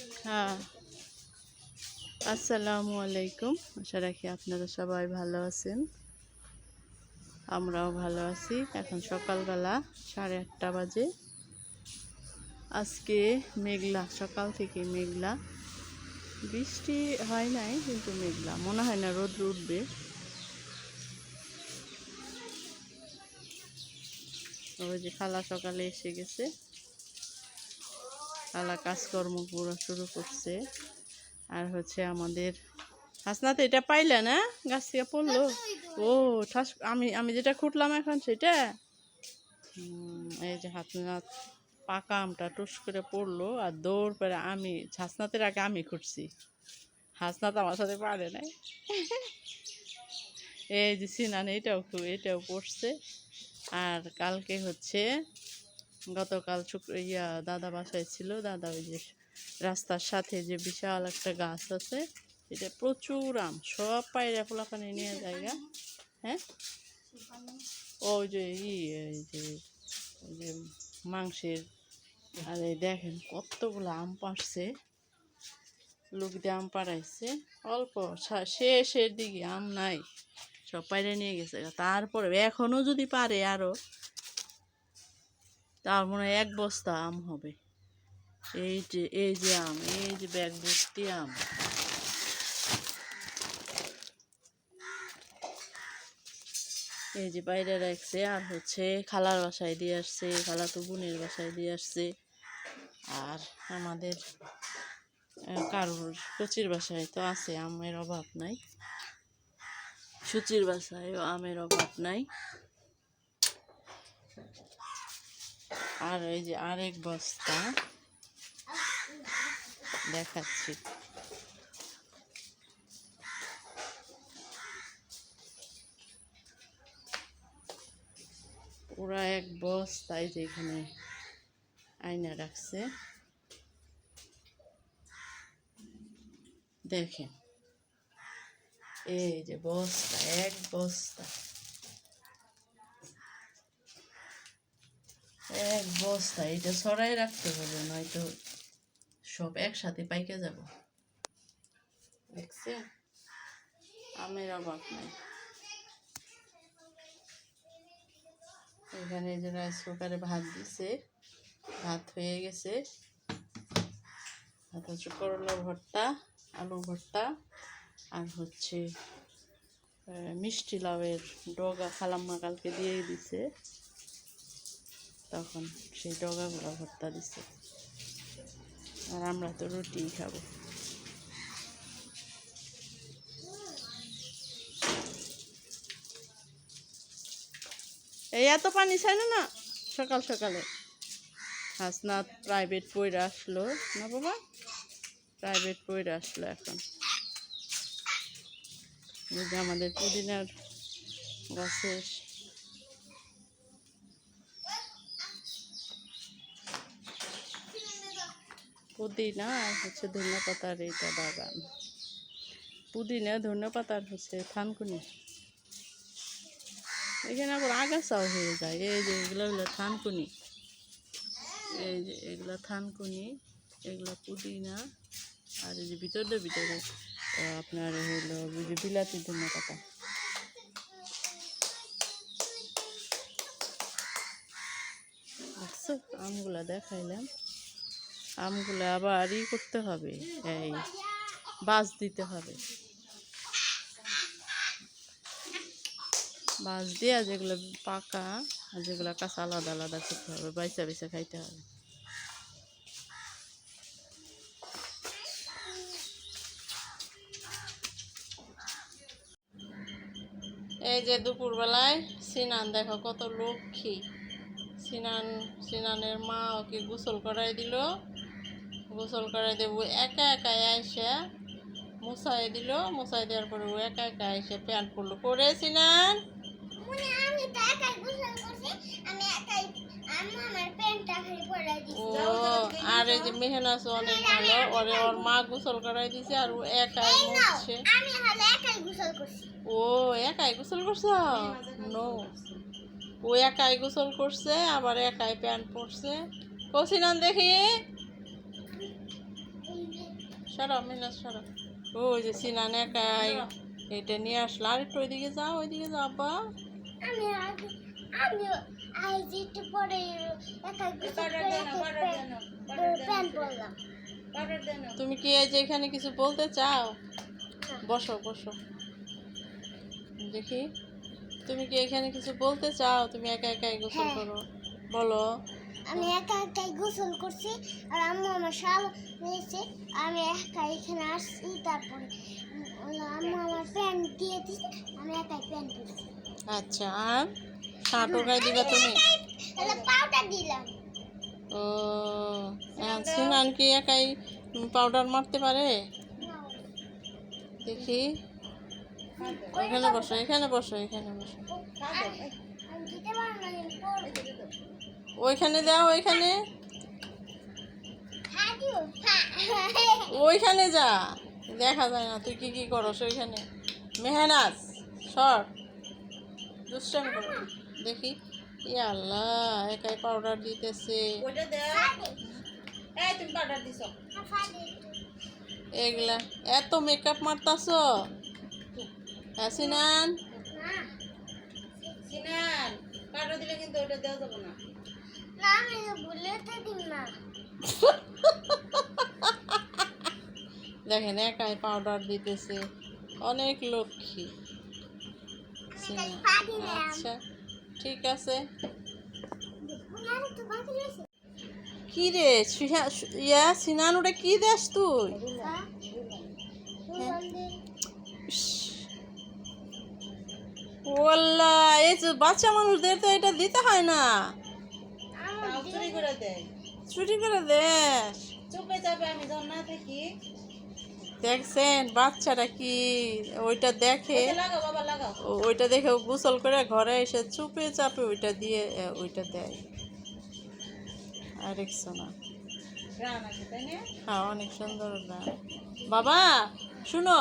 হ্যাঁ। আসসালামু আলাইকুম। আশা রাখি আপনারা সবাই ভালো আছেন। আমরাও ভালো আছি। এখন সকালবেলা সাড়ে আটটা বাজে। আজকে মেঘলা, সকাল থেকে মেঘলা। বৃষ্টি হয় নাই, কিন্তু মেঘলা। মনে হয় না রোদ উঠবে। ওই যে খালা সকালে এসে গেছে। খালা কাজকর্ম পুরো শুরু করছে। আর হচ্ছে আমাদের হাসনাতে, এটা পাইলে না? গাছ থেকে পড়ল? ও, ঠাস, আমি আমি যেটা খুঁটলাম এখন সেটা? এই যে হাসনাত পাকা আমটা টুস করে পড়ল আর দৌড় করে আমি, হাসনাতের আগে আমি খুঁটছি। হাসনাত আমার সাথে পারে নাই। এই যে সিনান, এটাও এটাও পড়ছে। আর কালকে হচ্ছে গতকাল শুক্র, ইয়া, দাদা বাসায় ছিল। দাদা ওই যে রাস্তার সাথে যে বিশাল একটা গাছ আছে, এটা প্রচুর আম, সব পায়রা পোলাপানি নিয়ে জায়গা। হ্যাঁ? ওই যে ই যে, ওই যে মাংসের, আর এই দেখেন কতগুলো আম পাড়ছে। লোক দিয়ে আম পাড়াইছে। অল্প শেষের দিকে আম নাই। সব পায়রা নিয়ে গেছে। তারপরে এখনও যদি পারে আরও তার মনে এক বস্তা আম হবে। এই যে এই যে আম, এই যে ব্যাগ ভর্তি আম। এই যে বাইরে রাখছে, আর হচ্ছে খালার বাসায় দিয়ে আসছে, খালা তো বোনের বাসায় দিয়ে আসছে। আর আমাদের কারোর কচির বাসায় তো আছে, আমের অভাব নাই। সুচির বাসায়ও আমের অভাব নাই। আর এই যে আরেক বস্তা দেখাচ্ছি। পুরা এক বস্তায় যেখানে আয়না রাখছে। দেখেন, এই যে বস্তা, এক বস্তা। এক বস্তা, এটা সরাই রাখতে হবে, নয়তো সব একসাথে পাইকে যাব। দেখছে আমের অভাব নাই। এখানে যে রাইস কুকারে ভাত দিছে, ভাত হয়ে গেছে। ভাত হচ্ছে করলা ভর্তা আলু ভর্তা, আর হচ্ছে মিষ্টি লাউয়ের ডগা খালাম্মা কালকে দিয়ে দিছে। তখন সেই ডগাগুলো ভর্তা দিছে। আর আমরা তো রুটিই খাব। এই এত পানি চাই না না, সকাল সকালে। হাসনাথ প্রাইভেট পড়ে আসলো, না বাবা? প্রাইভেট পড়ে আসলো এখন। আমাদের পুদিনার গাছের পুদিনা আর হচ্ছে ধনে পাতার এইটা বাগান পুদিনা ধনে পাতার হচ্ছে থানকুনি। এখানে আবার আগাছাও হয়ে যায়। এই যে এগুলো হলো থানকুনি। এই যে এগুলো থানকুনি, এগুলো পুদিনা আর এই যে ভিতরে ভিতরে আপনার হলো যে বিলাতি ধনে পাতা। দেখছ আমগুলা দেখাইলাম। আমগুলো আবার ই করতে হবে, এই বাস দিতে হবে। বাস দিয়ে যেগুলো পাকা আর যেগুলো কাঁচা আলাদা আলাদা করতে হবে বাইসা বাইসা খাইতে হবে। এই যে দুপুরবেলায় সিনান, দেখো কত লক্ষ্মী। সিনান, সিনানের মা ওকে গোসল করাই দিল। গোসল করাই দেবো। একা একা এসে মুছাই দিল। মুছাই দেওয়ার পরে ও একা একা এসে প্যান্ট পরলো। করে করছি। দিছি। ও আর এই যে মেহনাস অনেক ভালো। ওরে ওর মা গোসল করাই দিছে আর ও একাই মুছছে। ও একাই গোসল করছ? নো। ও একাই গোসল করছে আবার একাই প্যান্ট পরছে। কৌশিনান দেখি। সরো মেহনাজ সরো ওই যে সিনান একাই। এটা নিয়ে আসলো। আর একটু ওইদিকে যাও ওইদিকে যাও আব্বা। আমি আমি পরে একাই তুমি কি এই যে এখানে কিছু বলতে চাও? বসো বসো। দেখি। তুমি কি এখানে কিছু বলতে চাও? তুমি একা একাই গোসল হ্যাঁ। করো। বলো। আমি একা একাই গোসল করছি আর আম্মু আমার শাল নিয়েছে আমি একা এখানে আসছি তারপরে আম্মু আমার প্যান্ট দিয়ে দিছে আমি একাই প্যান্ট পরছি। আচ্ছা আর? শার্টও গায়ে দিবা তুমি? তাহলে পাউডার দিলাম। ও আর সিনান কি একাই পাউডার মারতে পারে? দেখি। এখানে বসো এখানে বসো এখানে বসো। ওইখানে দাও ওইখানে। হ্যাঁ হ্যাঁ ওইখানে যা। দেখা যায় না তুই কি কি করস ওইখানে? মেহনাজ সর। দুষ্টামি কর। দেখি। ই আল্লাহ একাই পাউডার দিতেছে। এগুলা। এত মেকআপ মারতাছ? সিনান? না আমি ভুলে তো দিন না। দেখেন একাই পাউডার দিতেছে। অনেক লক্ষ্মী। আচ্ছা ঠিক আছে। কি রে ইয়া সিনান ওটা কি দেশ তুই? হ্যাঁ। ইস। এই যে বাচ্চা মানুষদের তো এটা দিতে হয় না। করে দেয়। ছুটি করে দেশ চুপে যাবে আমি যখন না থাকি। দেখছেন বাচ্চাটা কি? ওইটা দেখে ওইটা দেখে গোসল করে ঘরে এসে চুপে চাপে ওইটা দিয়ে ওইটা দেয়। আর দেখছ না গ্রান আছে তাই না? হ্যাঁ অনেক সুন্দর গান। বাবা শুনো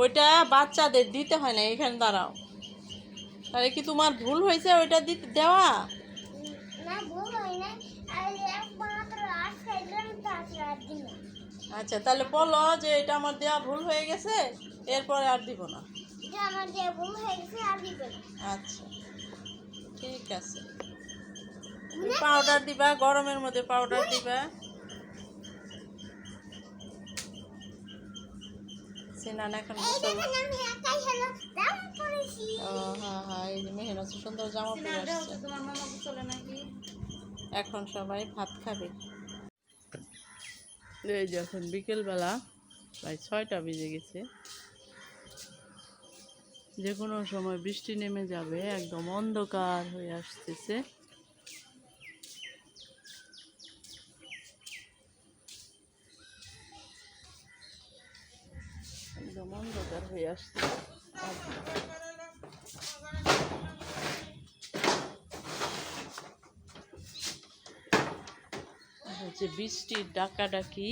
ওইটা বাচ্চাদের দিতে হয় না এখানে দাঁড়াও। তাহলে কি তোমার ভুল হয়েছে ওইটা দিতে দেওয়া? না ভুল হয় না আর একমাত্র আট খাইলাম তারপরে আর দিন না আচ্ছা তাহলে বলো যে এটা আমার দেওয়া ভুল হয়ে গেছে এরপরে আর দিব না। এটা আমার যে ভুল গেছে আর দিবে না। আচ্ছা ঠিক আছে। পাউডার দিবা গরমের মধ্যে পাউডার দিবা। সিনান এখন মেহনত সুন্দর। জামা পরে আসছে। তোমার মামা চলে নাকি? এখন সবাই ভাত খাবে। এই যে এখন বিকেলবেলা প্রায় ছয়টা বেজে গেছে। যে কোনো সময় বৃষ্টি নেমে যাবে, একদম অন্ধকার হয়ে আসতেছে। একদম অন্ধকার হয়ে আসছে হচ্ছে বৃষ্টির ডাকাডাকি।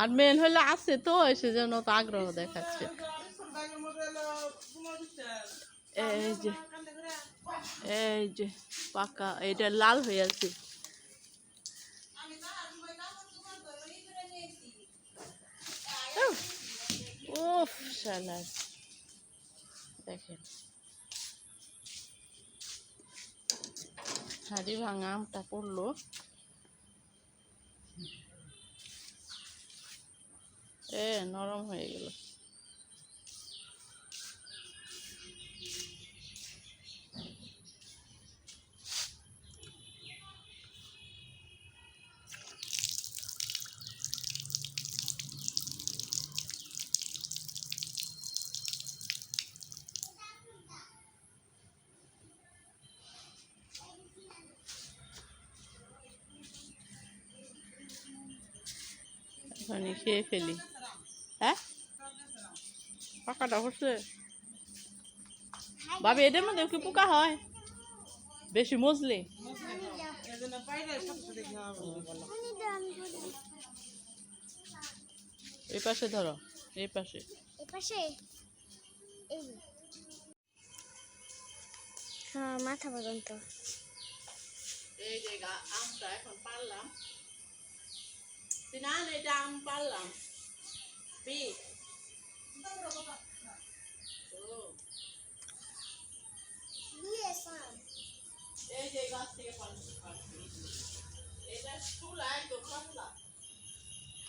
আর মেন হলে আছে তো, সেজন্য তো আগ্রহ দেখাচ্ছে। এই যে এই যে, পাকা, এটা লাল হয়ে আছে। উফ শালার দেখেন। হাড়ি ভাঙা আমটা পড়ল। এ নরম হয়ে গেল। এখনই খেয়ে ফেলি। হ্যাঁ? পাকাটা হচ্ছে। ভাবি এদের মধ্যে কি পোকা হয়? বেশি মজলে এই পাশে ধরো এই পাশে। হ্যাঁ মাথা পর্যন্ত। এই যে গা- আমটা এখন পারলাম। সিনান এটা আম পারলাম পি এই যে গাছ থেকে পারছি পারছি। এটা ফুল একদম পাতলা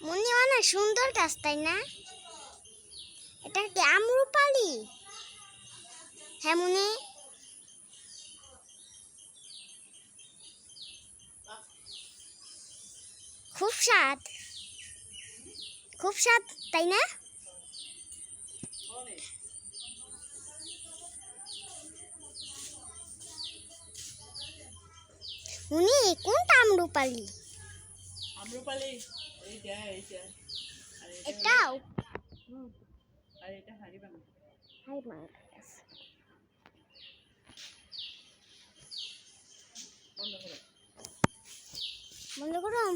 মনে অনেক সুন্দর গাছ তাই না এটা কি আমরুপালি হ্যাঁ মনে খুব স্বাদ খুব স্বাদ তাই না? উনি কোনটা আমরুপালি? আম্রপালি এইটা এইটা। এটাও? হুম, আর এটা হাড়ি বানা হাই মা বন্ধ করো। বন্ধ করুন